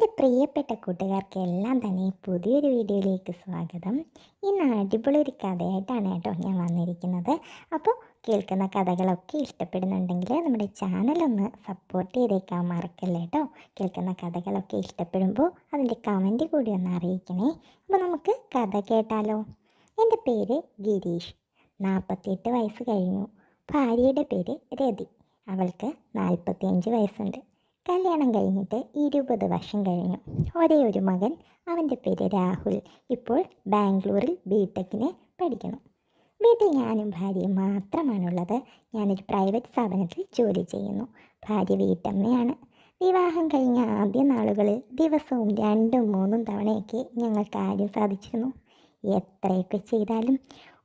എന്റെ പ്രിയപ്പെട്ട കൂട്ടുകാർക്ക് എല്ലാം തന്നെ പുതിയൊരു വീഡിയോയിലേക്ക് സ്വാഗതം. ഇന്ന് അടിപൊളി ഒരു കഥയായിട്ടാണ് കേട്ടോ ഞാൻ വന്നിരിക്കുന്നത്. അപ്പോൾ കേൾക്കുന്ന കഥകളൊക്കെ ഇഷ്ടപ്പെടുന്നുണ്ടെങ്കിൽ നമ്മുടെ ചാനലൊന്ന് സപ്പോർട്ട് ചെയ്തേക്കാൻ മറക്കല്ലേ കേട്ടോ? കേൾക്കുന്ന കഥകളൊക്കെ ഇഷ്ടപ്പെടുമ്പോൾ അതിന്റെ കമന്റ് കൂടി ഒന്ന് അറിയിക്കണേ. അപ്പോൾ നമുക്ക് കഥ കേട്ടാലോ? എന്റെ പേര് ഗിരീഷ്. നാൽപ്പത്തിയെട്ട് വയസ്സ് കഴിഞ്ഞു. ഭാര്യയുടെ പേര് രതി. അവൾക്ക് നാൽപ്പത്തിയഞ്ച് വയസ്സുണ്ട്. കല്യാണം കഴിഞ്ഞിട്ട് ഇരുപത് വർഷം കഴിഞ്ഞു. ഒരേ ഒരു മകൻ അവന്റെ പേര് രാഹുൽ. ഇപ്പോൾ ബാംഗ്ലൂരിൽ ബിടെക്കിന് പഠിക്കുന്നു. വീട്ടിൽ ഞാനും ഭാര്യയും മാത്രമാണുള്ളത്. ഞാനൊരു പ്രൈവറ്റ് സ്ഥാപനത്തിൽ ജോലി ചെയ്യുന്നു. ഭാര്യ വീട്ടമ്മയാണ്. വിവാഹം കഴിഞ്ഞ ആദ്യ നാളുകളിൽ ദിവസവും രണ്ടും മൂന്നും തവണയൊക്കെ ഞങ്ങൾ കാര്യം സാധിച്ചിരുന്നു. എത്രയൊക്കെ ചെയ്താലും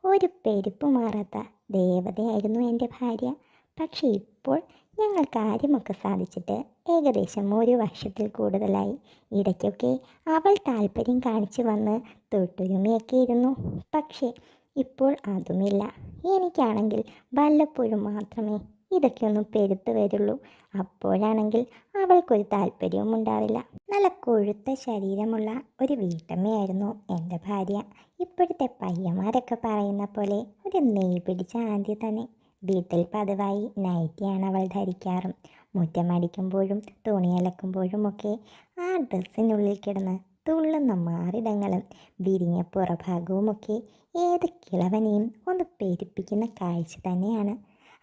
ഒരു പെരുപ്പ് മാറാത്ത ദേവതയായിരുന്നു എന്റെ ഭാര്യ. പക്ഷേ ഇപ്പോൾ ഞങ്ങൾ കാര്യമൊക്കെ സാധിച്ചിട്ട് ഏകദേശം ഒരു വർഷത്തിൽ കൂടുതലായി ഇടയ്ക്കൊക്കെ അവൾ താല്പര്യം കാണിച്ചു വന്ന് തൊട്ടുരുമയൊക്കെ ഇരുന്നു. പക്ഷേ ഇപ്പോൾ അതുമില്ല. എനിക്കാണെങ്കിൽ വല്ലപ്പോഴും മാത്രമേ ഇതൊക്കെ ഒന്ന് പെരുത്തു വരുള്ളൂ. അപ്പോഴാണെങ്കിൽ അവൾക്കൊരു താല്പര്യവും ഉണ്ടാവില്ല. നല്ല കൊഴുത്ത ശരീരമുള്ള ഒരു വീട്ടമ്മയായിരുന്നു എന്റെ ഭാര്യ. ഇപ്പോഴത്തെ പയ്യന്മാരൊക്കെ പറയുന്ന പോലെ ഒരു നെയ് പിടിച്ച ആദ്യം തന്നെ. വീട്ടിൽ പതിവായി നൈറ്റിയാണ് അവൾ ധരിക്കാറും. മുറ്റമടിക്കുമ്പോഴും തുണി അലക്കുമ്പോഴും ഒക്കെ ആ ഡ്രസ്സിനുള്ളിൽ കിടന്ന് തുള്ളുന്ന മാറിടങ്ങളും വിരിഞ്ഞ പുറഭാഗവുമൊക്കെ ഏത് കിളവനെയും ഒന്ന് പെരുപ്പിക്കുന്ന കാഴ്ച തന്നെയാണ്.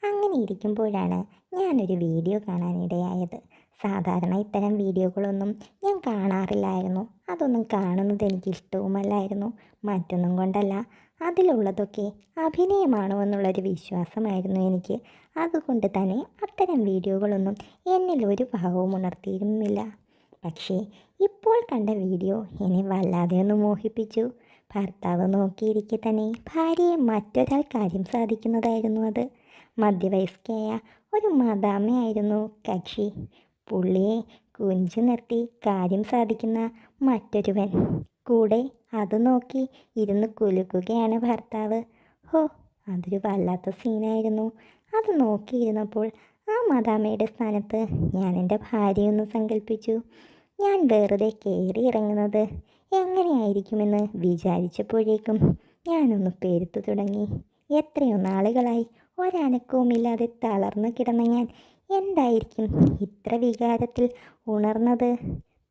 അങ്ങനെ ഇരിക്കുമ്പോഴാണ് ഞാനൊരു വീഡിയോ കാണാനിടയായത്. സാധാരണ ഇത്തരം വീഡിയോകളൊന്നും ഞാൻ കാണാറില്ലായിരുന്നു. അതൊന്നും കാണുന്നത് എനിക്ക് ഇഷ്ടവുമല്ലായിരുന്നു മറ്റൊന്നും കൊണ്ടല്ല. അതിലുള്ളതൊക്കെ അഭിനയമാണോ എന്നുള്ളൊരു വിശ്വാസമായിരുന്നു എനിക്ക്. അതുകൊണ്ട് തന്നെ അത്തരം വീഡിയോകളൊന്നും എന്നിൽ ഒരു ഭാവവും ഉണർത്തിയിരുന്നില്ല. പക്ഷേ ഇപ്പോൾ കണ്ട വീഡിയോ എന്നെ വല്ലാതെ ഒന്ന് മോഹിപ്പിച്ചു. ഭർത്താവ് നോക്കിയിരിക്കെ തന്നെ ഭാര്യയെ മറ്റൊരാൾ കാര്യം സാധിക്കുന്നതായിരുന്നു അത്. മധ്യവയസ്കയായ ഒരു മദാമയായിരുന്നു കക്ഷി. പുള്ളിയെ കുഞ്ചു നിർത്തി കാര്യം സാധിക്കുന്ന മറ്റൊരുവൻ. കൂടെ അത് നോക്കി ഇരുന്ന് കുലുക്കുകയാണ് ഭർത്താവ്. ഹോ അതൊരു വല്ലാത്ത സീനായിരുന്നു. അത് നോക്കിയിരുന്നപ്പോൾ ആ മദാമയുടെ സ്ഥാനത്ത് ഞാൻ എന്റെ ഭാര്യയൊന്ന് സങ്കല്പിച്ചു ഞാൻ വെറുതെ കയറി ഇറങ്ങുന്നത് എങ്ങനെയായിരിക്കുമെന്ന് വിചാരിച്ചപ്പോഴേക്കും ഞാനൊന്ന് പെരുത്തു തുടങ്ങി. എത്രയോ നാളുകളായി ഒരനക്കവുമില്ലാതെ തളർന്നു കിടന്ന ഞാൻ എന്തായിരിക്കും ഇത്ര വികാരത്തിൽ ഉണർന്നത്?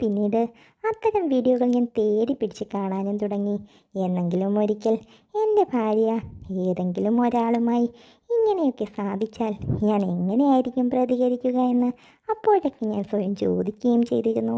പിന്നീട് അത്തരം വീഡിയോകൾ ഞാൻ തേടി പിടിച്ച് കാണാനും തുടങ്ങി. എന്നെങ്കിലും ഒരിക്കൽ എന്റെ ഭാര്യ ഏതെങ്കിലും ഒരാളുമായി ഇങ്ങനെയൊക്കെ സാധിച്ചാൽ ഞാൻ എങ്ങനെയായിരിക്കും പ്രതികരിക്കുക എന്ന് അപ്പോഴൊക്കെ ഞാൻ സ്വയം ചോദിക്കുകയും ചെയ്തിരുന്നു.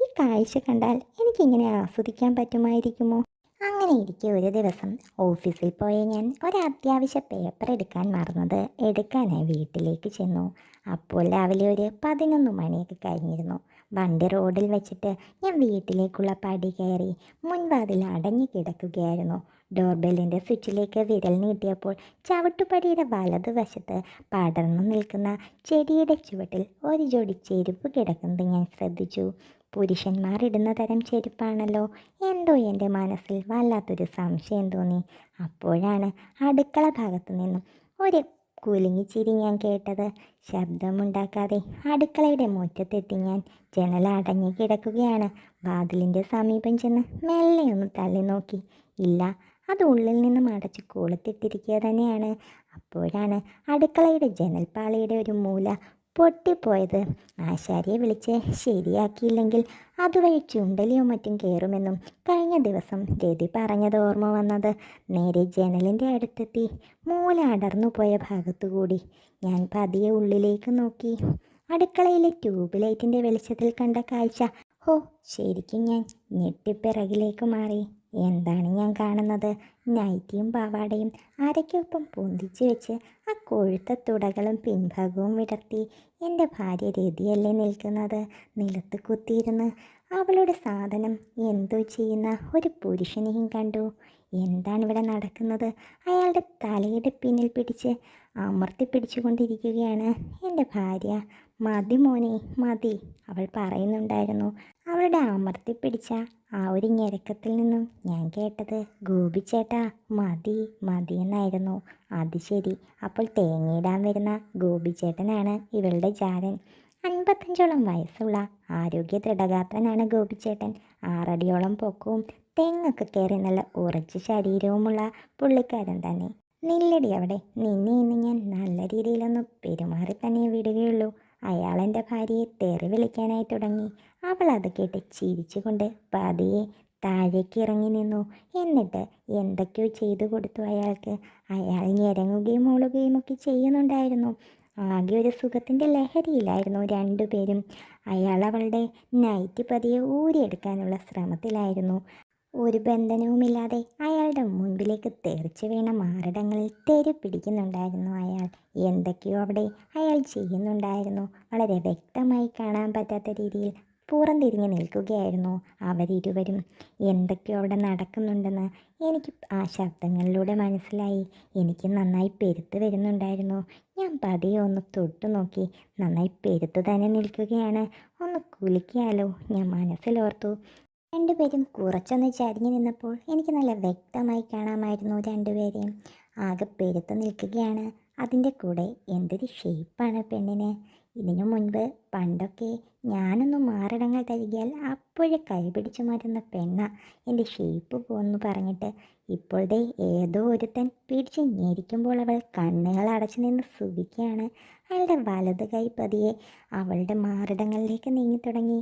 ഈ കാഴ്ച കണ്ടാൽ എനിക്കിങ്ങനെ ആസ്വദിക്കാൻ പറ്റുമായിരിക്കുമോ? അങ്ങനെ ഇരിക്കെ ഒരു ദിവസം ഓഫീസിൽ പോയ ഞാൻ ഒരു അത്യാവശ്യ പേപ്പർ എടുക്കാൻ മറന്നത് എടുക്കാനായി വീട്ടിലേക്ക് ചെന്നു. അപ്പോൾ രാവിലെ ഒരു പതിനൊന്ന് മണിയൊക്കെ കഴിഞ്ഞിരുന്നു. വണ്ടി റോഡിൽ വെച്ചിട്ട് ഞാൻ വീട്ടിലേക്കുള്ള പടി കയറി മുൻവാതിൽ അടഞ്ഞു കിടക്കുകയായിരുന്നു. ഡോർബെല്ലിന്റെ സ്വിച്ചിലേക്ക് വിരൽ നീട്ടിയപ്പോൾ ചവിട്ടുപടിയുടെ വലതുവശത്ത് പടർന്നു നിൽക്കുന്ന ചെടിയുടെ ചുവട്ടിൽ ഒരു ജോഡി ചെരുപ്പ് കിടക്കുന്നത് ഞാൻ ശ്രദ്ധിച്ചു. പുരുഷന്മാർ ഇടുന്ന തരം ചെരുപ്പാണല്ലോ. എന്തോ എന്റെ മനസ്സിൽ വല്ലാത്തൊരു സംശയം തോന്നി. അപ്പോഴാണ് അടുക്കള ഭാഗത്തു നിന്നും ഒരു കുലുങ്ങിച്ചിരി ഞാൻ കേട്ടത്. ശബ്ദമുണ്ടാക്കാതെ അടുക്കളയുടെ മുറ്റത്തെത്തി ഞാൻ ജനൽ അടഞ്ഞു കിടക്കുകയാണ്. വാതിലിന്റെ സമീപം ചെന്ന് മെല്ലെ ഒന്ന് തള്ളി നോക്കി. ഇല്ല അത് ഉള്ളിൽ നിന്നും അടച്ച് കൊളുത്തിട്ടിരിക്കുക തന്നെയാണ്. അപ്പോഴാണ് അടുക്കളയുടെ ജനൽപ്പാളിയുടെ ഒരു മൂല പൊട്ടിപ്പോയത്. ആശാരിയെ വിളിച്ച് ശരിയാക്കിയില്ലെങ്കിൽ അതുവഴി ചുണ്ടലിയോ മറ്റും കയറുമെന്നും കഴിഞ്ഞ ദിവസം രതി പറഞ്ഞത് ഓർമ്മ വന്നത്. നേരെ ജനലിന്റെ അടുത്തെത്തി മൂല അടർന്നു പോയ ഭാഗത്തുകൂടി. ഞാൻ പതിയെ ഉള്ളിലേക്ക് നോക്കി. അടുക്കളയിലെ ട്യൂബ് ലൈറ്റിന്റെ വെളിച്ചത്തിൽ കണ്ട കാഴ്ച. ഹോ ശരിക്കും ഞാൻ ഞെട്ടിപ്പിറകിലേക്ക് മാറി. എന്താണ് ഞാൻ കാണുന്നത്? നൈറ്റിയും പാവാടയും അരയ്ക്കൊപ്പം പൊന്തിച്ച് വെച്ച് ആ കൊഴുത്ത തുടകളും പിൻഭാഗവും വിടർത്തി എന്റെ ഭാര്യ രതിയല്ലേ നിൽക്കുന്നത്? നിലത്ത് കുത്തിയിരുന്ന് അവളുടെ സാധനം എന്തോ ചെയ്യുന്ന ഒരു പുരുഷനെയും കണ്ടു. എന്താണ് ഇവിടെ നടക്കുന്നത്? അയാളുടെ തലയുടെ പിന്നിൽ പിടിച്ച് അമർത്തി പിടിച്ചുകൊണ്ടിരിക്കുകയാണ് എന്റെ ഭാര്യ. മതി മോനെ മതി. അവൾ പറയുന്നുണ്ടായിരുന്നു. അവളുടെ അമർത്തി പിടിച്ച ആ ഒരു ഞെരക്കത്തിൽ നിന്നും ഞാൻ കേട്ടത് ഗോപിച്ചേട്ടാ മതി മതി എന്നായിരുന്നു. അത് ശരി. അപ്പോൾ തേങ്ങയിടാൻ വരുന്ന ഗോപി ചേട്ടനാണ് ഇവളുടെ ജാരൻ അൻപത്തഞ്ചോളം വയസ്സുള്ള ആരോഗ്യ ദൃഢഗാത്രനാണ് ഗോപിച്ചേട്ടൻ ആറടിയോളം പൊക്കവും തെങ്ങൊക്കെ കയറി നല്ല ഉറച്ച ശരീരവുമുള്ള പുള്ളിക്കാരൻ തന്നെ. നില്ലടി അവിടെ. നിന്നെ ഇന്ന് ഞാൻ നല്ല രീതിയിലൊന്ന് പെരുമാറി തന്നെ വിടുകയുള്ളൂ. അയാൾ എന്റെ ഭാര്യയെ തെറി വിളിക്കാനായി തുടങ്ങി. അവൾ അത് കേട്ട് ചിരിച്ചുകൊണ്ട് പതിയെ താഴേക്ക് ഇറങ്ങി നിന്നു. എന്നിട്ട് എന്തൊക്കെയോ ചെയ്തു കൊടുത്തു അയാൾക്ക്. അയാൾ ഞെരങ്ങുകയും മൂളുകയും ഒക്കെ ചെയ്യുന്നുണ്ടായിരുന്നു. ആകെ ഒരു സുഖത്തിന്റെ ലഹരിയിലായിരുന്നു രണ്ടുപേരും. അയാൾ അവളുടെ നൈറ്റ് പതിയെ ഊരിയെടുക്കാനുള്ള ശ്രമത്തിലായിരുന്നു. ഒരു ബന്ധനവുമില്ലാതെ അയാളുടെ മുൻപിലേക്ക് തെറിച്ചു വീണ മാറിടങ്ങളിൽ തെരു പിടിക്കുന്നുണ്ടായിരുന്നു അയാൾ. എന്തൊക്കെയോ അവിടെ അയാൾ ചെയ്യുന്നുണ്ടായിരുന്നു. വളരെ വ്യക്തമായി കാണാൻ പറ്റാത്ത രീതിയിൽ പുറംതിരിഞ്ഞ് നിൽക്കുകയായിരുന്നു അവരിരുവരും എന്തൊക്കെയോ അവിടെ നടക്കുന്നുണ്ടെന്ന് എനിക്ക് ആ ശബ്ദങ്ങളിലൂടെ മനസ്സിലായി. എനിക്ക് നന്നായി പെരുത്ത് വരുന്നുണ്ടായിരുന്നു. ഞാൻ പതിയെ ഒന്ന് തൊട്ടു നോക്കി. നന്നായി പെരുത്ത് തന്നെ നിൽക്കുകയാണ്. ഒന്ന് കുലിക്കിയാലോ? ഞാൻ മനസ്സിലോർത്തു. രണ്ടുപേരും കുറച്ചൊന്ന് ചരിഞ്ഞു നിന്നപ്പോൾ എനിക്ക് നല്ല വ്യക്തമായി കാണാമായിരുന്നു രണ്ടുപേരെയും. ആകെ പെരുത്ത് നിൽക്കുകയാണ്. അതിന്റെ കൂടെ എന്തൊരു ഷേപ്പാണ് പെണ്ണിന്. ഇതിനു മുൻപ് പണ്ടൊക്കെ ഞാനൊന്ന് മാറിടങ്ങൾ തരികിയാൽ അപ്പോഴേ കൈപിടിച്ചു മാറ്റുന്ന പെണ്ണ എന്റെ ഷേപ്പ് പോന്നു പറഞ്ഞിട്ട് ഇപ്പോഴത്തെ ഏതോ ഒരുത്തൻ പിടിച്ച് ഞെരിക്കുമ്പോൾ അവൾ കണ്ണുകൾ അടച്ചു നിന്ന് സുഖിക്കുകയാണ്. അയാളുടെ വലത് കൈ പതിയെ അവളുടെ മാറിടങ്ങളിലേക്ക് നീങ്ങി തുടങ്ങി.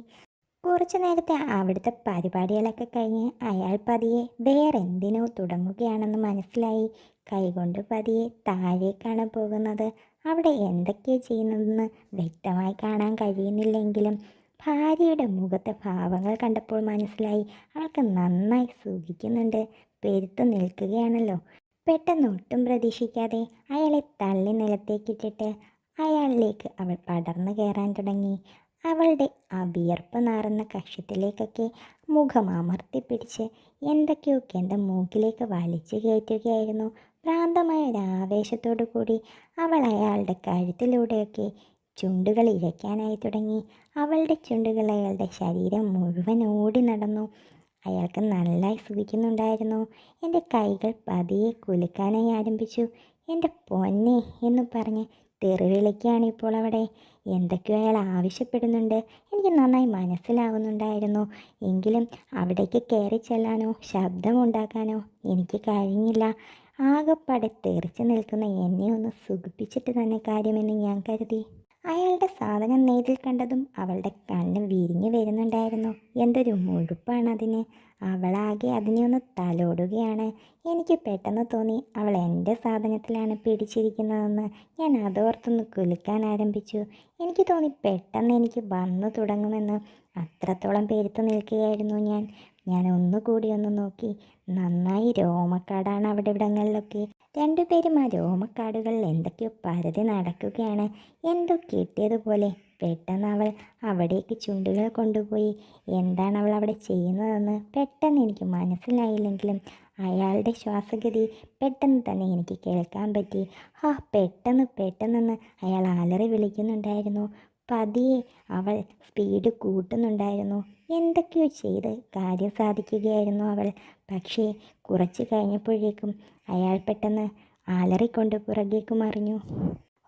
കുറച്ചു നേരത്തെ അവിടുത്തെ പരിപാടികളൊക്കെ കഴിഞ്ഞ് അയാൾ പതിയെ വേറെന്തിനോ തുടങ്ങുകയാണെന്ന് മനസ്സിലായി. കൈകൊണ്ട് പതിയെ താഴേക്കാണ് പോകുന്നത്. അവിടെ എന്തൊക്കെയാണ് ചെയ്യുന്നതെന്ന് വ്യക്തമായി കാണാൻ കഴിയുന്നില്ലെങ്കിലും ഭാര്യയുടെ മുഖത്തെ ഭാവങ്ങൾ കണ്ടപ്പോൾ മനസ്സിലായി. അവൾക്ക് നന്നായി സൂഖിക്കുന്നുണ്ട് പെരുത്തു നിൽക്കുകയാണല്ലോ. പെട്ടെന്ന് ഒട്ടും പ്രതീക്ഷിക്കാതെ അയാളെ തള്ളി നിലത്തേക്കിട്ടിട്ട് അയാളിലേക്ക് അവൾ പടർന്നു കയറാൻ തുടങ്ങി. അവളുടെ ആ വിയർപ്പ് നാറുന്ന കക്ഷത്തിലേക്കൊക്കെ മുഖം അമർത്തിപ്പിടിച്ച് എന്തൊക്കെയൊക്കെ എന്റെ മൂക്കിലേക്ക് വലിച്ചു കയറ്റുകയായിരുന്നു. ഭ്രാന്തമായ ഒരാവേശത്തോടു കൂടി അവൾ അയാളുടെ കഴുത്തിലൂടെയൊക്കെ ചുണ്ടുകൾ ഇഴയ്ക്കാനായി തുടങ്ങി. അവളുടെ ചുണ്ടുകൾ അയാളുടെ ശരീരം മുഴുവൻ ഓടി നടന്നു. അയാൾക്ക് നന്നായി സുഖിക്കുന്നുണ്ടായിരുന്നു. എന്റെ കൈകൾ പതിയെ കുലുക്കാനായി ആരംഭിച്ചു. എന്റെ പൊന്നെ എന്ന് പറഞ്ഞ് തെറിവിളിക്കുകയാണ് ഇപ്പോൾ അവിടെ. എന്തൊക്കെയോ അയാൾ ആവശ്യപ്പെടുന്നുണ്ട്. എനിക്ക് നന്നായി മനസ്സിലാവുന്നുണ്ടായിരുന്നു. എങ്കിലും അവിടേക്ക് കയറി ചെല്ലാനോ ശബ്ദമുണ്ടാക്കാനോ എനിക്ക് കഴിഞ്ഞില്ല. ആകെപ്പാടെ തെറിച്ച് നിൽക്കുന്ന എന്നെ ഒന്ന് സുഖിപ്പിച്ചിട്ട് തന്നെ കാര്യമെന്ന് ഞാൻ കരുതി. അയാളുടെ സാധനം നേരിൽ കണ്ടതും അവളുടെ കണ്ണ് വിരിഞ്ഞു വരുന്നുണ്ടായിരുന്നു. എന്തൊരു മുഴുപ്പാണ് അതിന് അവളാകെ അതിനെ ഒന്ന് തലോടുകയാണ്. എനിക്ക് പെട്ടെന്ന് തോന്നി അവൾ എന്റെ സാധനത്തിലാണ് പിടിച്ചിരിക്കുന്നതെന്ന്. ഞാൻ അതോർത്തൊന്ന് കുലുക്കാൻ ആരംഭിച്ചു. എനിക്ക് തോന്നി പെട്ടെന്ന് എനിക്ക് വന്നു തുടങ്ങുമെന്ന്. അത്രത്തോളം പെരുത്തു നിൽക്കുകയായിരുന്നു ഞാൻ. ഞാൻ ഒന്നുകൂടി ഒന്ന് നോക്കി. നന്നായി രോമക്കാടാണ് അവിടെ ഇവിടങ്ങളിലൊക്കെ. രണ്ടുപേരും ആ രോമക്കാടുകളിൽ എന്തൊക്കെയോ പരതി നടക്കുകയാണ്. എന്തോ കിട്ടിയതുപോലെ പെട്ടെന്ന് അവൾ അവിടേക്ക് ചുണ്ടുകൾ കൊണ്ടുപോയി. എന്താണ് അവൾ അവിടെ ചെയ്യുന്നതെന്ന് പെട്ടെന്ന് എനിക്ക് മനസ്സിലായില്ലെങ്കിലും അയാളുടെ ശ്വാസഗതി പെട്ടെന്ന് തന്നെ എനിക്ക് കേൾക്കാൻ പറ്റി. ആ പെട്ടെന്ന് പെട്ടെന്നെന്ന് അയാൾ അലറി വിളിക്കുന്നുണ്ടായിരുന്നു. പതിയെ അവൾ സ്പീഡ് കൂട്ടുന്നുണ്ടായിരുന്നു. എന്തൊക്കെയോ ചെയ്ത് കാര്യം സാധിക്കുകയായിരുന്നു അവൾ. പക്ഷേ കുറച്ച് കഴിഞ്ഞപ്പോഴേക്കും അയാൾ പെട്ടെന്ന് അലറിക്കൊണ്ട് പുറകേക്ക് മറിഞ്ഞു.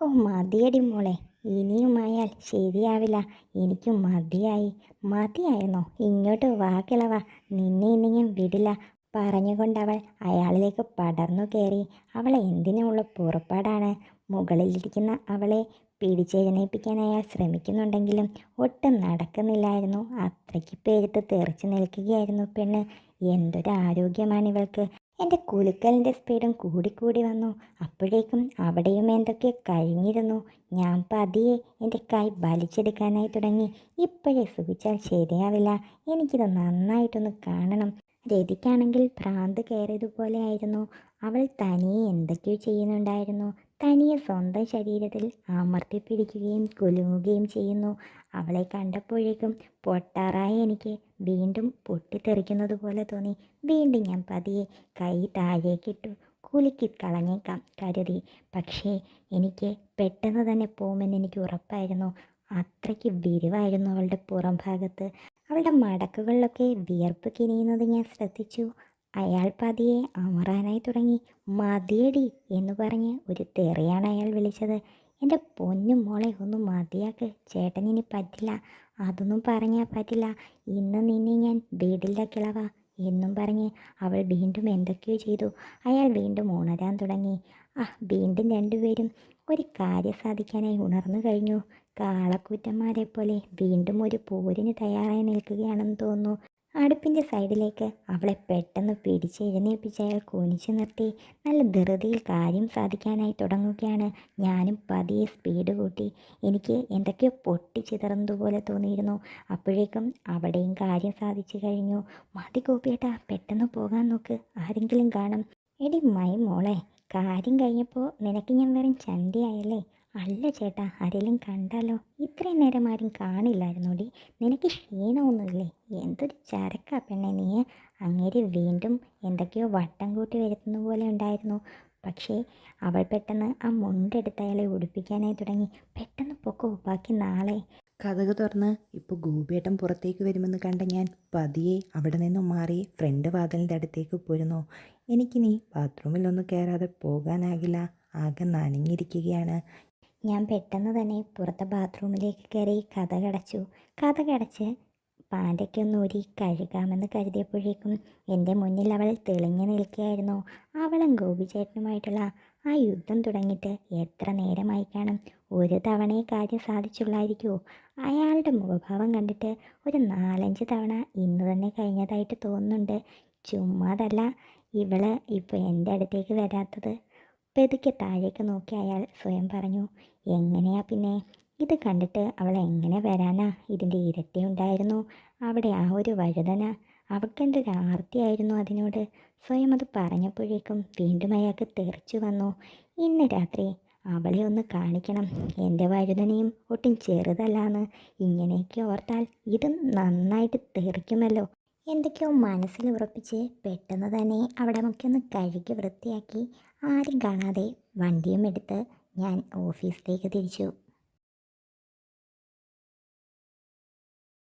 ഓ മതിയടി മോളെ. ഇനിയും ഇനിയുമായാൽ ശരിയാവില്ല. എനിക്ക് മതിയായി. മതിയായിരുന്നോ ഇങ്ങോട്ട് വാക്കിളവ കിളവ. നിന്നെ ഇനി ഞാൻ വിടില്ല. പറഞ്ഞുകൊണ്ടവൾ അയാളിലേക്ക് പടർന്നു കയറി. അവളെ എന്തിനുള്ള പുറപ്പാടാണ്? മുകളിലിരിക്കുന്ന അവളെ പിടിച്ചെഴുന്നേൽപ്പിക്കാൻ അയാൾ ശ്രമിക്കുന്നുണ്ടെങ്കിലും ഒട്ടും നടക്കുന്നില്ലായിരുന്നു. അത്രയ്ക്ക് പേരിട്ട് തെറിച്ചു നിൽക്കുകയായിരുന്നു പെണ്ണ്. എന്തൊരു ആരോഗ്യമാണ് ഇവൾക്ക്. എന്റെ കുലുക്കലിന്റെ സ്പീഡും കൂടിക്കൂടി വന്നു. അപ്പോഴേക്കും അവിടെയും എന്തൊക്കെ കഴിഞ്ഞിരുന്നു. ഞാൻ പതിയെ എന്റെ കൈ വലിച്ചെടുക്കാനായി തുടങ്ങി. ഇപ്പോഴേ സുഖിച്ചാൽ ശരിയാവില്ല. എനിക്കിത് നന്നായിട്ടൊന്ന് കാണണം. രതിക്കാണെങ്കിൽ ഭ്രാന്ത് കയറിയതുപോലെ ആയിരുന്നു. അവൾ തനിയെ എന്തൊക്കെയോ ചെയ്യുന്നുണ്ടായിരുന്നു. തനിയെ സ്വന്തം ശരീരത്തിൽ അമർത്തി പിടിക്കുകയും കുലുങ്ങുകയും ചെയ്യുന്നു. അവളെ കണ്ടപ്പോഴേക്കും പൊട്ടാറായി എനിക്ക് വീണ്ടും പൊട്ടിത്തെറിക്കുന്നത് പോലെ തോന്നി. വീണ്ടും ഞാൻ പതിയെ കൈ താഴേക്കിട്ടു കുലുക്കി കളഞ്ഞേക്കാം കരുതി. പക്ഷേ എനിക്ക് പെട്ടെന്ന് തന്നെ പോകുമെന്ന് എനിക്ക് ഉറപ്പായിരുന്നു. അത്രയ്ക്ക് വിരിവായിരുന്നു അവളുടെ പുറം ഭാഗത്ത് അവളുടെ മടക്കുകളിലൊക്കെ വിയർപ്പ് കിനിയുന്നത് ഞാൻ ശ്രദ്ധിച്ചു. അയാൾ പതിയെ അമറാനായി തുടങ്ങി. മതിയടി എന്ന് പറഞ്ഞ് ഒരു തെറിയാണ് അയാൾ വിളിച്ചത്. എന്റെ പൊന്നും മോളെ ഒന്നും മതിയാക്ക്. ചേട്ടനിനി പറ്റില്ല. അതൊന്നും പറഞ്ഞാൽ പറ്റില്ല. ഇന്ന് നിന്നെ ഞാൻ വീടില്ല കിളവ എന്നും പറഞ്ഞ് അവൾ വീണ്ടും എന്തൊക്കെയോ ചെയ്തു. അയാൾ വീണ്ടും ഉണരാൻ തുടങ്ങി. ആ വീണ്ടും രണ്ടുപേരും ഒരു കാര്യം സാധിക്കാനായി ഉണർന്നു കഴിഞ്ഞു. കാളക്കൂറ്റന്മാരെ പോലെ വീണ്ടും ഒരു പോരിന് തയ്യാറായി നിൽക്കുകയാണെന്ന് തോന്നുന്നു. അടുപ്പിന്റെ സൈഡിലേക്ക് അവളെ പെട്ടെന്ന് പിടിച്ച് എഴുന്നേൽപ്പിച്ച് അയാൾ കുനിച്ചു നിർത്തി. നല്ല ധൃതിയിൽ കാര്യം സാധിക്കാനായി തുടങ്ങുകയാണ്. ഞാനും പതിയെ സ്പീഡ് കൂട്ടി. എനിക്ക് എന്തൊക്കെയോ പൊട്ടിച്ചിതറുന്നതുപോലെ തോന്നിയിരുന്നു. അപ്പോഴേക്കും അവിടെയും കാര്യം സാധിച്ചു കഴിഞ്ഞു. മതി കോപ്പിയേട്ടാ പെട്ടെന്ന് പോകാൻ നോക്ക്. ആരെങ്കിലും കാണും. എടി മൈ മോളെ കാര്യം കഴിഞ്ഞപ്പോൾ നിനക്ക് ഞാൻ വെറും ചണ്ടിയായല്ലേ? അല്ല ചേട്ടാ ആരെങ്കിലും കണ്ടാലോ? ഇത്രയും നേരം ആരും കാണില്ലായിരുന്നോടി. നിനക്ക് ക്ഷീണമൊന്നുമില്ലേ? എന്തൊരു ചരക്കാ പെണ്ണെ നീ. അങ്ങേര് വീണ്ടും എന്തൊക്കെയോ വട്ടം കൂട്ടി വരുത്തുന്ന പോലെ ഉണ്ടായിരുന്നു. പക്ഷേ അവൾ പെട്ടെന്ന് ആ മുണ്ടെടുത്ത് അയാളെ ഉടുപ്പിക്കാനായി തുടങ്ങി. പെട്ടെന്ന് പൊക്കോ ബാക്കി നാളെ. കഥക് തുറന്ന് ഇപ്പോൾ ഗോപിയേട്ടൻ പുറത്തേക്ക് വരുമെന്ന് കണ്ട ഞാൻ പതിയെ അവിടെ നിന്നും മാറി ഫ്രണ്ട് വാതിലിന്റെ അടുത്തേക്ക് പോരുന്നു. എനിക്കിനി ബാത്റൂമിലൊന്നും കയറാതെ പോകാനാകില്ല. ആകെ നനഞ്ഞിരിക്കുകയാണ്. ഞാൻ പെട്ടെന്ന് തന്നെ പുറത്തെ ബാത്റൂമിലേക്ക് കയറി കഥ കടച്ചു. കഥ കടച്ച് പാന്റൊക്കെ ഒന്ന് ഊരി കഴുകാമെന്ന് കരുതിയപ്പോഴേക്കും എന്റെ മുന്നിൽ അവൾ തെളിഞ്ഞു നിൽക്കുകയായിരുന്നു. അവളും ഗോപിചേട്ടനുമായിട്ടുള്ള ആ യുദ്ധം തുടങ്ങിയിട്ട് എത്ര നേരമായി കാണും? ഒരു തവണയെ കാര്യം സാധിച്ചുള്ളായിരിക്കുമോ അയാളുടെ മുഖഭാവം കണ്ടിട്ട് ഒരു നാലഞ്ച് തവണ ഇന്ന് തന്നെ കഴിഞ്ഞതായിട്ട് തോന്നുന്നുണ്ട്. ചുമ്മാതല്ല ഇവൾ ഇപ്പോൾ എന്റെ അടുത്തേക്ക് വരാത്തത്. പെതുക്കെ താഴേക്ക് നോക്കി അയാൾ സ്വയം പറഞ്ഞു എങ്ങനെയാ പിന്നെ? ഇത് കണ്ടിട്ട് അവൾ എങ്ങനെ വരാനാ? ഇതിന്റെ ഇരട്ടി ഉണ്ടായിരുന്നു. അവിടെ ആ ഒരു വഴുതന. അവൾക്കെന്തൊരു ആർത്തിയായിരുന്നു അതിനോട്? സ്വയം അത് പറഞ്ഞപ്പോഴേക്കും വീണ്ടും അയാൾക്ക് തെറിച്ചു വന്നു. ഇന്ന് രാത്രി അവളെ ഒന്ന് കാണിക്കണം. എന്റെ വഴുതനയും ഒട്ടും ചെറുതല്ലാന്ന്. ഇങ്ങനെയൊക്കെ ഓർത്താൽ ഇത് നന്നായിട്ട് തെറിക്കുമല്ലോ. എന്തൊക്കെയോ മനസ്സിൽ ഉറപ്പിച്ച് പെട്ടെന്ന് തന്നെ അവിടെ നമുക്കൊന്ന് കഴുകി വൃത്തിയാക്കി. ആരും കാണാതെ വണ്ടിയും എടുത്ത് ഞാൻ ഓഫീസിലേക്ക് തിരിച്ചു.